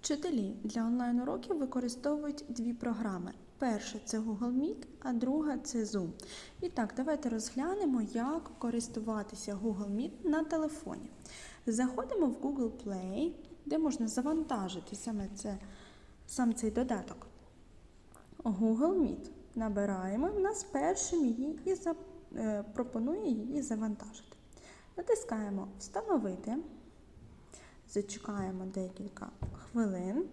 Вчителі для онлайн-уроків використовують дві програми. Перша це Google Meet, а друга це Zoom. І так, давайте розглянемо, як користуватися Google Meet на телефоні. Заходимо в Google Play, де можна завантажити саме це, сам цей додаток. Google Meet. Набираємо, в нас першим її і за, е, пропонує її завантажити. Натискаємо Встановити. Зачекаємо декілька хвилин,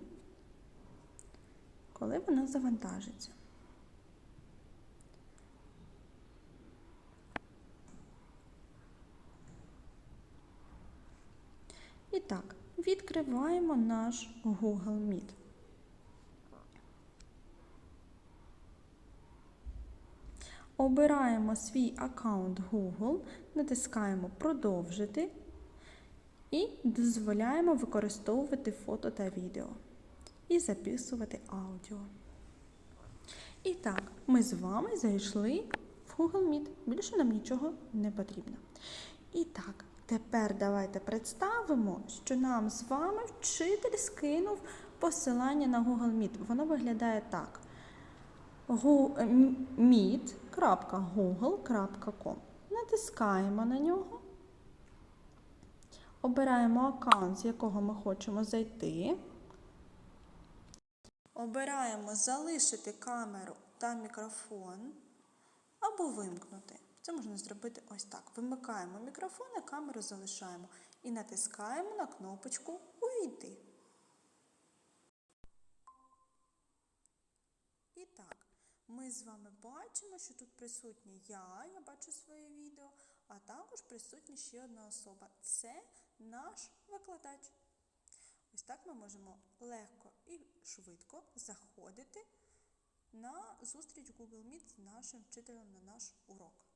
коли вона завантажиться. І так, відкриваємо наш Google Meet. Обираємо свій аккаунт Google, натискаємо Продовжити і дозволяємо використовувати фото та відео і записувати аудіо. І так, ми з вами зайшли в Google Meet. Більше нам нічого не потрібно. І так, тепер давайте представимо, що нам з вами вчитель скинув посилання на Google Meet. Воно виглядає так: meet.google.com. Натискаємо на нього. Обираємо аккаунт, з якого ми хочемо зайти. Обираємо залишити камеру та мікрофон або вимкнути. Це можна зробити ось так. Вимикаємо мікрофон, а камеру залишаємо і натискаємо на кнопочку Увійти. І так, ми з вами бачимо, що тут присутня я, я бачу своє відео, а також присутня ще одна особа. Це наш викладач. Ось так ми можемо легко і швидко заходити на зустріч Google Meet з нашим вчителем на наш урок.